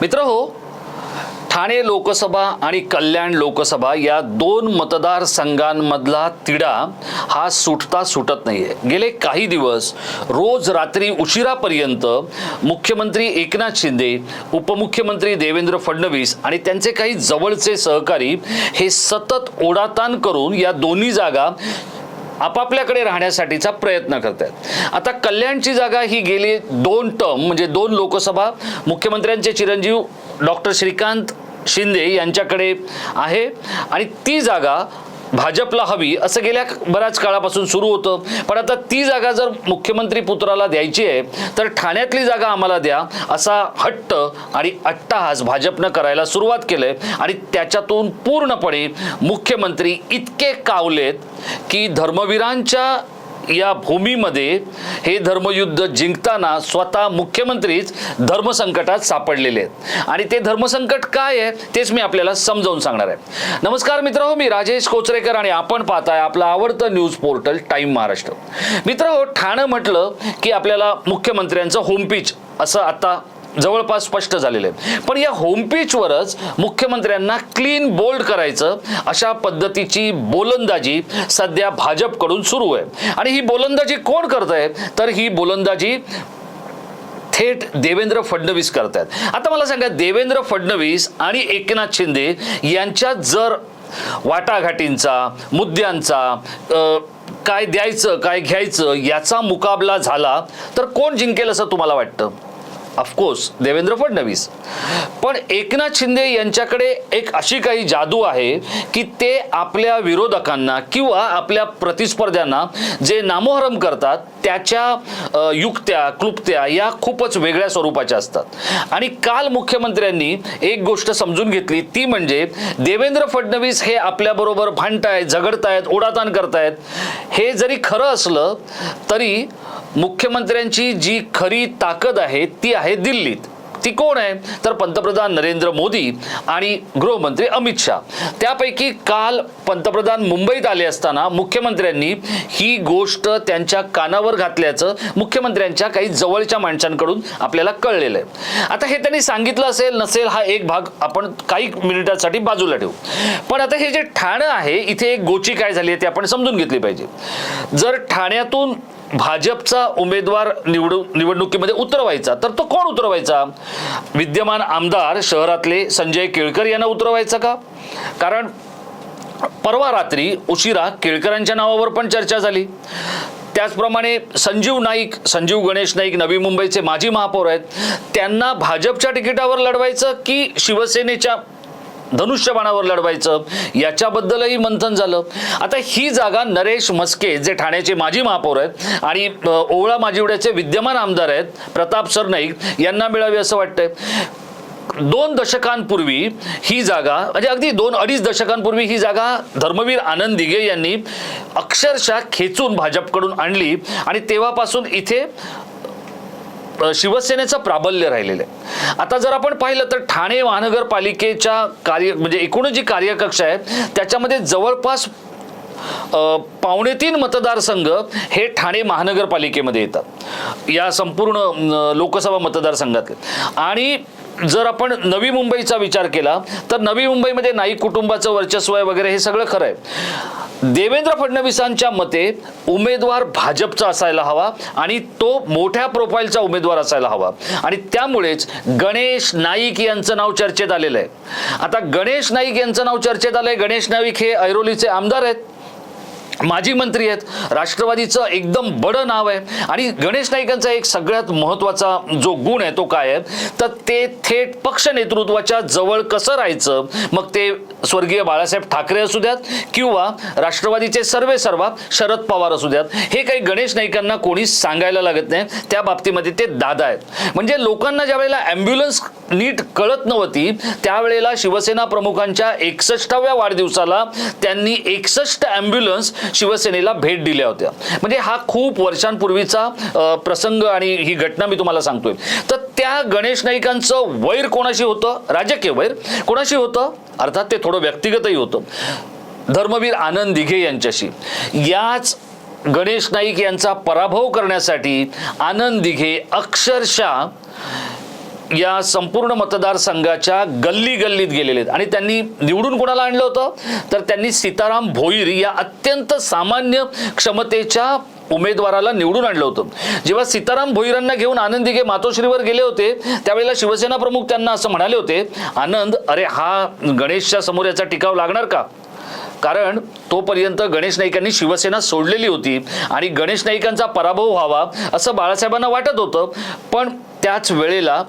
मित्र हो ठाणे लोकसभा आणि कल्याण लोकसभा या दोन मतदारसंघांमधला तिढा हा सुटता सुटत नाहीये. गेले काही दिवस रोज रात्री उशिरापर्यंत मुख्यमंत्री एकनाथ शिंदे उपमुख्यमंत्री देवेंद्र फडणवीस आणि त्यांचे काही जवळचे सहकारी हे सतत ओढाताण करून या दोन्ही जागा आपापल्याकडे राहण्यासाठीचा प्रयत्न करत आहेत आता कल्याणची जागा ही गेली दोन टर्म म्हणजे दोन लोकसभा. मुख्यमंत्र्यांचे चिरंजीव डॉक्टर श्रीकांत शिंदे यांच्याकडे आहे. आणि ती जागा भाजपला हवी असं गेल्या बऱ्याच काळापासून सुरू होतं. पण आता ती जागा जर मुख्यमंत्री पुत्राला द्यायची आहे तर ठाण्यातली जागा आम्हाला द्या असा हट्ट आणि अट्टाहास भाजपनं करायला सुरुवात केलंय. आणि त्याच्यातून पूर्णपणे मुख्यमंत्री इतके कावलेत की धर्मवीरांच्या या भूमीमध्ये हे धर्मयुद्ध जिंकताना स्वतः मुख्यमंत्रीच धर्मसंकटात सापडलेले आहेत. आणि ते धर्मसंकट काय आहे तेच मी आपल्याला समजावून सांगणार आहे. नमस्कार मित्र हो मी राजेश कोचरेकर आणि आपण पाहताय आपलं आवडतं न्यूज पोर्टल टाईम महाराष्ट्र. मित्र हो ठाणं म्हटलं की आपल्याला मुख्यमंत्र्यांचं होमपीच असं आता जवळपास स्पष्ट झालेले आहे पण या होमपेजवरच मुख्यमंत्र्यांना क्लीन बोल्ड करायचं अशा पद्धतीची बोलंदाजी सध्या भाजपकडून सुरू आहे. आणि ही बोलंदाजी कोण करत आहे तर ही बोलंदाजी थेट देवेंद्र फडणवीस करतायत. आता मला सांगा देवेंद्र फडणवीस आणि एकनाथ शिंदे यांच्यात जर वाटाघाटींचा मुद्द्यांचा काय द्यायचं काय घ्यायचं याचा मुकाबला झाला तर कोण जिंकेल असं तुम्हाला वाटतं? Of course Devendra Fadnavis. पण एकनाथ शिंदे यांच्याकडे एक अशी काही जादू आहे की ते आपल्या विरोधकांना किंवा आपल्या प्रतिस्पर्ध्यांना जे नामोहरम करतात त्याच्या युक्त्या क्लुप्त्या या खूपच वेगळ्या स्वरूपाच्या असतात. आणि काल मुख्यमंत्र्यांनी एक गोष्ट समजून घेतली ती म्हणजे देवेंद्र फडणवीस हे आपल्याबरोबर भांडतायत झगडतायत ओढाताण करतायत. हे जरी खरं असलं तरी मुख्यमंत्र्यांची जी खरी ताकद आहे ती आहे दिल्लीत. ती कोण आहे? तर पंतप्रधान नरेंद्र मोदी आणि गृहमंत्री अमित शहा. त्यापैकी काल पंतप्रधान मुंबईत आले असताना मुख्यमंत्र्यांनी ही गोष्ट त्यांच्या कानावर घातल्याचं मुख्यमंत्र्यांच्या काही जवळच्या माणसांकडून आपल्याला कळलेलं आहे. आता हे त्यांनी सांगितलं असेल नसेल हा एक भाग आपण काही मिनिटासाठी बाजूला ठेवू. पण आता हे जे ठाणं आहे इथे एक गोची काय झाली आहे ते आपण समजून घेतली पाहिजे. जर ठाण्यातून भाजपचा उमेदवार निवडू निवडणुकीमध्ये उतरवायचा तर तो कोण उतरवायचा? विद्यमान आमदार शहरातले संजय केळकर यांना उतरवायचा का? कारण परवा रात्री उशिरा केळकरांच्या नावावर पण चर्चा झाली. त्याचप्रमाणे संजीव नाईक संजीव गणेश नाईक नवी मुंबईचे माजी महापौर आहेत त्यांना भाजपच्या तिकिटावर लढवायचं की शिवसेनेच्या धनुष्यबाणावर लढवायचं याच्याबद्दलही मंथन झालं. आता ही जागा नरेश मस्के जे ठाण्याचे माजी महापौर आहेत आणि ओवळा माजिवड्याचे विद्यमान आमदार आहेत प्रताप सरनाईक यांना मिळावी असं वाटतंय. दोन दशकांपूर्वी ही जागा म्हणजे अगदी दोन अडीच दशकांपूर्वी ही जागा धर्मवीर आनंद दिघे यांनी अक्षरशः खेचून भाजपकडून आणली आणि तेव्हापासून इथे शिवसेनेचं प्राबल्य राहिलेलं आहे. आता जर आपण पाहिलं तर ठाणे महानगरपालिकेच्या कार्य म्हणजे एकूण जी कार्यकक्ष आहे त्याच्यामध्ये जवळपास पावणे तीन मतदारसंघ हे ठाणे महानगरपालिकेमध्ये येतात. या संपूर्ण लोकसभा मतदारसंघातले. आणि जर आपण नवी मुंबईचा विचार केला तर नवी मुंबईमध्ये नाईक कुटुंबाचं वर्चस्व आहे वगैरे हे सगळं खरं आहे. देवेंद्र फडणवीसांच्या मते उमेदवार भाजपचा असायला हवा आणि तो मोठ्या प्रोफाईलचा उमेदवार असायला हवा. आणि त्यामुळेच गणेश नाईक यांचं नाव चर्चेत आलेलं आहे. आता गणेश नाईक यांचं नाव चर्चेत आलंय. गणेश नाईक हे ऐरोलीचे आमदार आहेत. माजी मंत्री आहेत. राष्ट्रवादीचं एकदम बडं नाव आहे. आणि गणेश नाईकांचा एक सगळ्यात महत्त्वाचा जो गुण आहे तो काय आहे? तर ते थेट पक्ष नेतृत्वाच्या जवळ कसं राहायचं? मग ते स्वर्गीय बाळासाहेब ठाकरे असू द्यात किंवा राष्ट्रवादीचे सर्वे सर्वा शरद पवार असू द्यात. हे काही गणेश नाईकांना कोणी सांगायला लागत नाही. त्या बाबतीमध्ये ते दादा आहेत. म्हणजे लोकांना ज्या वेळेला ॲम्ब्युलन्स नीट कळत नव्हती त्यावेळेला शिवसेना प्रमुखांच्या एकसष्टाव्या वाढदिवसाला त्यांनी एकसष्ट ॲम्ब्युलन्स शिवसेनेला भेट दिल्या होत्या. म्हणजे हा खूप वर्षांपूर्वीचा प्रसंग आणि ही घटना मी तुम्हाला सांगतोय. तर त्या गणेश नाईकांचं वैर कोणाशी होतं? राजकीय वैर कोणाशी होतं? अर्थात ते थोडं व्यक्तिगतही होतं. धर्मवीर आनंद दिघे यांच्याशी. याच गणेश नाईक यांचा पराभव करण्यासाठी आनंद दिघे अक्षरशः या संपूर्ण मतदारसंघाच्या गल्ली गल्लीत गेलेले आहेत. आणि त्यांनी निवडून कोणाला आणलं होतं? तर त्यांनी सीताराम भोईर या अत्यंत सामान्य क्षमतेच्या उमेदवाराला निवडून आणलं होतं. जेव्हा सीताराम भोईरांना घेऊन आनंद दिघे मातोश्रीवर गेले होते त्यावेळेला शिवसेना प्रमुख त्यांना असं म्हणाले होते आनंद अरे हा गणेशच्या समोर याचा टिकाव लागणार का? कारण तोपर्यंत गणेश नाईकांनी शिवसेना सोडलेली होती आणि गणेश नाईकांचा पराभव व्हावा असं बाळासाहेबांना वाटत होतं. पण त्याच वेळेला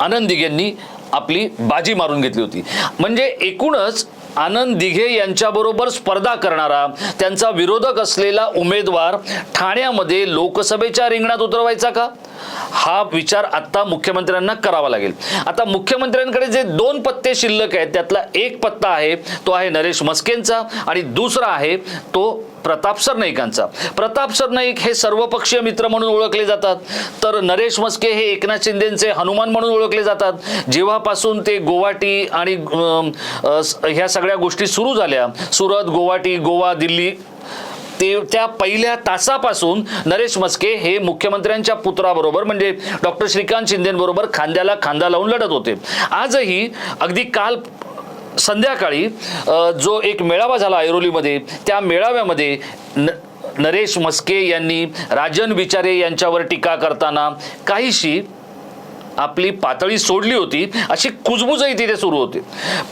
आनंद दिघेंनी आपली बाजी मारून घेतली होती. म्हणजे एकूणच आनंद दिघे यांच्याबरोबर स्पर्धा करणारा त्यांचा विरोधक असलेला उमेदवार ठाण्यामध्ये लोकसभेच्या रिंगणात उतरवायचा का? हा विचार आता मुख्यमंत्र्यांना करावा लागेल. आता मुख्यमंत्र्यांकडे जे दोन पत्ते शिल्लक आहेत त्यातला एक पत्ता आहे तो आहे नरेश मस्केंचा आणि दुसरा आहे तो प्रताप सरनाईकांचा. प्रताप सरनाईक हे सर्वपक्षीय मित्र म्हणून ओळखले जातात. तर नरेश मस्के हे एकनाथ शिंदेचे हनुमान म्हणून ओळखले जातात. जेव्हापासून ते गोवाटी आणि ह्या सगळ्या गोष्टी सुरू झाल्या सुरत गोवाटी गोवा दिल्ली ते त्या पहिल्या तासापासून नरेश मस्के हे मुख्यमंत्र्यांच्या पुत्राबरोबर म्हणजे डॉक्टर श्रीकांत शिंदेबरोबर खांद्याला खांदा लावून लढत होते. आजही अगदी काल संध्याकाळी जो एक मेळावा झाला ऐरोलीमध्ये त्या मेळाव्यामध्ये न नरेश मस्के यांनी राजन विचारे यांच्यावर टीका करताना काहीशी आपली पातळी सोडली होती अशी कुजबुजही तिथे सुरू होती.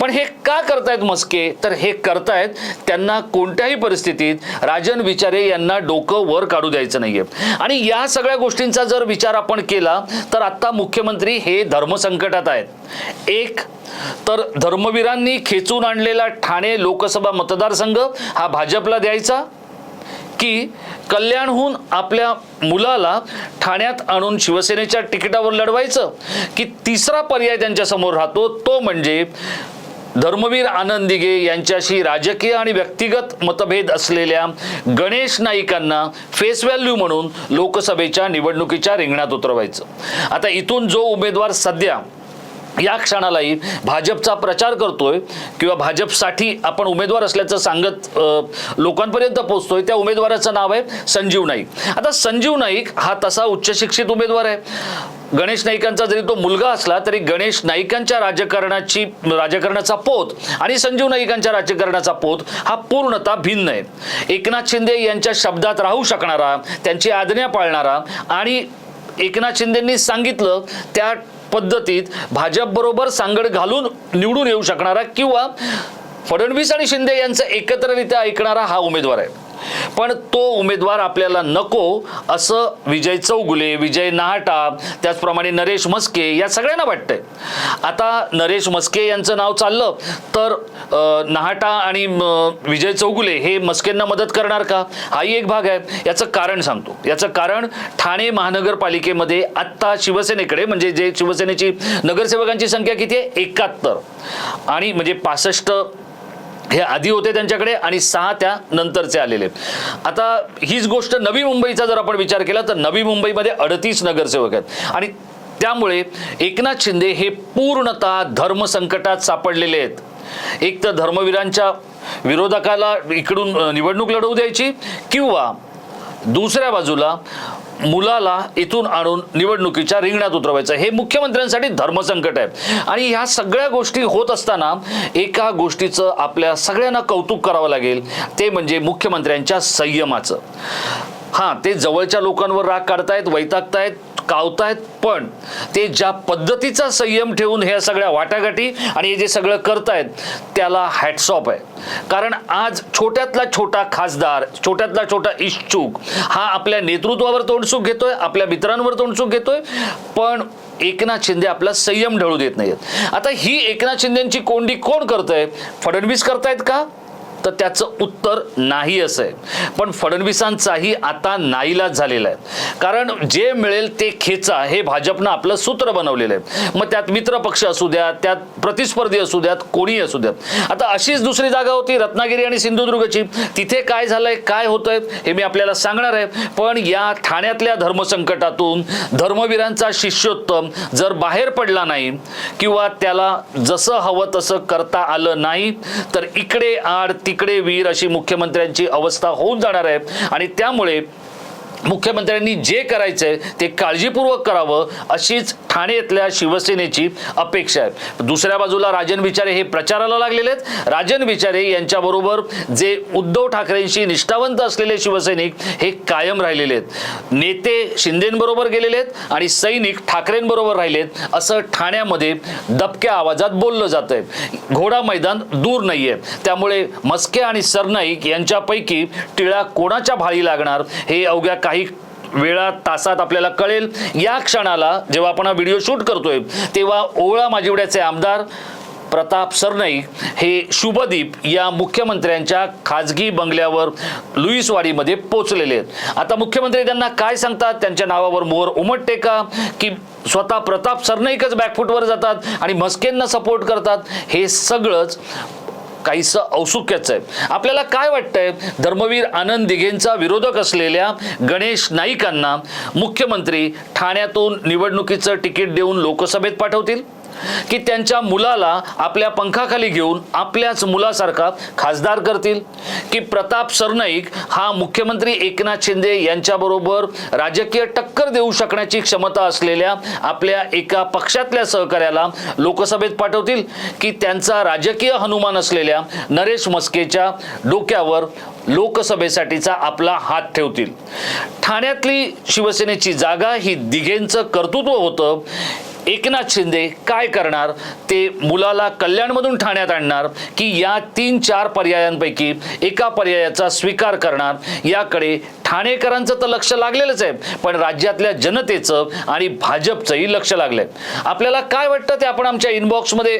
पण हे का करतायत मस्के? तर हे करतायत त्यांना कोणत्याही परिस्थितीत राजन विचारे यांना डोकं वर काढू द्यायचं नाहीये. आणि या सगळ्या गोष्टींचा जर विचार आपण केला तर आत्ता मुख्यमंत्री हे धर्मसंकटात आहेत. एक तर धर्मवीरांनी खेचून आणलेला ठाणे लोकसभा मतदारसंघ हा भाजपला द्यायचा. की कल्याणहून आपल्या मुलाला ठाण्यात आणून शिवसेनेच्या तिकिटावर लढवायचं. की तिसरा पर्याय त्यांच्यासमोर राहतो तो म्हणजे धर्मवीर आनंद यांच्याशी राजकीय आणि व्यक्तिगत मतभेद असलेल्या गणेश नाईकांना फेस व्हॅल्यू म्हणून लोकसभेच्या निवडणुकीच्या रिंगणात उतरवायचं. आता इथून जो उमेदवार सध्या या क्षणालाही भाजपचा प्रचार करतोय किंवा भाजपसाठी आपण उमेदवार असल्याचं सांगत लोकांपर्यंत पोहोचतोय त्या उमेदवाराचं नाव आहे संजीव नाईक. आता संजीव नाईक हा तसा उच्च शिक्षित उमेदवार आहे. गणेश नाईकांचा जरी तो मुलगा असला तरी गणेश नाईकांच्या राजकारणाची राजकारणाचा पोत आणि संजीव नाईकांच्या राजकारणाचा पोत हा पूर्णतः भिन्न आहे. एकनाथ शिंदे यांच्या शब्दात राहू शकणारा त्यांची आज्ञा पाळणारा आणि एकनाथ शिंदेंनी सांगितलं त्या पद्धतीत भाजपबरोबर सांगड घालून निवडून येऊ शकणारा किंवा फडणवीस आणि शिंदे यांचं एकत्ररित्या ऐकणारा हा उमेदवार आहे. पण तो उमेदवार आपल्याला नको असं विजय चौगुले विजय नाहटा त्याचप्रमाणे नरेश मस्के या सगळ्यांना वाटतंय. आता नरेश मस्के यांचं नाव चाललं तर नहाटा नाहटा आणि विजय चौगुले हे मस्केंना मदत करणार का? हाही एक भाग आहे. याचं कारण सांगतो. याचं कारण ठाणे महानगरपालिकेमध्ये आत्ता शिवसेनेकडे म्हणजे जे शिवसेनेची नगरसेवकांची संख्या किती आहे? एकाहत्तर. आणि म्हणजे पासष्ट हे आधी होते त्यांच्याकडे आणि सहा त्या नंतरचे आलेले आता हीच गोष्ट नवी मुंबईचा जर आपण विचार केला तर नवी मुंबईमध्ये अडतीस नगरसेवक आहेत. आणि त्यामुळे एकनाथ शिंदे हे पूर्णतः धर्मसंकटात सापडलेले आहेत. एक तर धर्मवीरांच्या विरोधकाला इकडून निवडणूक लढवू द्यायची किंवा दुसऱ्या बाजूला मुलाला इथून आणून निवडणुकीच्या रिंगणात उतरवायचं. हे मुख्यमंत्र्यांसाठी धर्मसंकट आहे. आणि ह्या सगळ्या गोष्टी होत असताना एका गोष्टीचं आपल्या सगळ्यांना कौतुक करावं लागेल. ते म्हणजे मुख्यमंत्र्यांच्या संयमाचं. हां ते जवळच्या लोकांवर राग काढतायत वैतागतायत कावतायत पण ते ज्या पद्धतीचा संयम ठेवून ह्या सगळ्या वाटाघाटी आणि हे जे सगळं करतायत त्याला हॅटसॉप आहे. कारण आज छोट्यातला छोटा खासदार छोट्यातला छोटा इच्छुक हा आपल्या नेतृत्वावर तोंडसुख घेतोय आपल्या मित्रांवर तोंडसुख घेतोय पण एकनाथ शिंदे आपला संयम ढळू देत नाहीत आता ही एकनाथ शिंदेची कोंडी कोण करतंय? फडणवीस करतायत का? तर त्याचं उत्तर नाही असं आहे. पण फडणवीसांचाही आता नाईलाज झालेला आहे. कारण जे मिळेल ते खेचा हे भाजपनं आपलं सूत्र बनवलेलं आहे. मग त्यात मित्र पक्ष असू द्या त्यात प्रतिस्पर्धी असू द्यात कोणीही असू द्यात. आता अशीच दुसरी जागा होती रत्नागिरी आणि सिंधुदुर्गची. तिथे काय झालंय काय होतंय हे मी आपल्याला सांगणार आहे. पण या ठाण्यातल्या धर्मसंकटातून धर्मवीरांचा शिष्योत्तम जर बाहेर पडला नाही किंवा त्याला जसं हवं तसं करता आलं नाही तर इकडे आड तिकडे वीर अशी मुख्यमंत्र्यांची अवस्था होऊन जाणार आहे. आणि त्यामुळे मुख्यमंत्र्यांनी जे करायचंय ते काळजीपूर्वक करावं अशीच ठाणेतल्या शिवसेनेची अपेक्षा आहे दुसऱ्या बाजूला राजन विचारे हे प्रचाराला लागलेले आहेत. राजन विचारे यांच्याबरोबर जे उद्धव ठाकरेंशी निष्ठावंत असलेले शिवसैनिक हे कायम राहिलेले आहेत. नेते शिंदेंबरोबर गेलेले आहेत आणि सैनिक ठाकरेंबरोबर राहिलेत असं ठाण्यामध्ये दबक्या आवाजात बोललं जात आहे. घोडा मैदान दूर नाहीये. त्यामुळे मस्के आणि सरनाईक यांच्यापैकी टिळा कोणाच्या भाळी लागणार हे अवघ्या काही वेळा तासात आपल्याला कळेल. या क्षणाला जेव्हा आपण हा व्हिडिओ शूट करतोय तेव्हा ओवळा माजिवड्याचे आमदार प्रताप सरनाईक हे शुभदीप या मुख्यमंत्र्यांच्या खाजगी बंगल्यावर लुईसवाडीमध्ये पोचलेले आहेत. आता मुख्यमंत्री त्यांना काय सांगतात? त्यांच्या नावावर मोहर उमटते का? की स्वतः प्रताप सरनाईकच बॅकफुटवर जातात आणि मस्केंना सपोर्ट करतात? हे सगळंच काहीसं औत्सुक्याचं आहे. आपल्याला काय वाटतंय? धर्मवीर आनंद दिघेंचा विरोधक असलेल्या गणेश नाईकांना मुख्यमंत्री ठाण्यातून निवडणुकीचं तिकीट देऊन लोकसभेत पाठवतील? की त्यांच्या मुलाला आपल्या पंखाखाली घेऊन आपल्याच मुलासारखा खासदार करतील? की प्रताप सरनाईक हा मुख्यमंत्री एकनाथ शिंदे यांच्याबरोबर राजकीय टक्कर देऊ शकण्याची क्षमता असलेल्या आपल्या एका पक्षातल्या सहकार्याला लोकसभेत पाठवतील? की त्यांचा राजकीय हनुमान असलेल्या नरेश मस्केच्या डोक्यावर लोकसभेसाठीचा आपला हात ठेवतील? ठाण्यातली शिवसेनेची जागा ही दिघेंचं कर्तृत्व होतं. एकनाथ शिंदे काय करणार? ते मुलाला कल्याणमधून ठाण्यात आणणार की या तीन चार पर्यायांपैकी एका पर्यायाचा स्वीकार करणार? याकडे ठाणेकरांचं तर लक्ष लागलेलंच आहे पण राज्यातल्या जनतेचं आणि भाजपचंही लक्ष लागलंय. आपल्याला काय वाटतं ते आपण आमच्या इनबॉक्समध्ये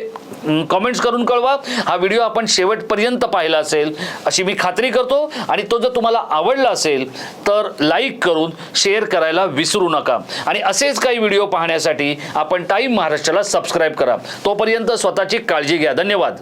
कमेंट्स करून कळवा. हा व्हिडिओ आपण शेवटपर्यंत पाहिला असेल अशी मी खात्री करतो. आणि तो जर तुम्हाला आवडला असेल तर लाईक करून शेअर करायला विसरू नका. आणि असेच काही व्हिडिओ पाहण्यासाठी आपण टाईम महाराष्ट्राला सबस्क्राईब करा. तोपर्यंत स्वतःची काळजी घ्या. धन्यवाद.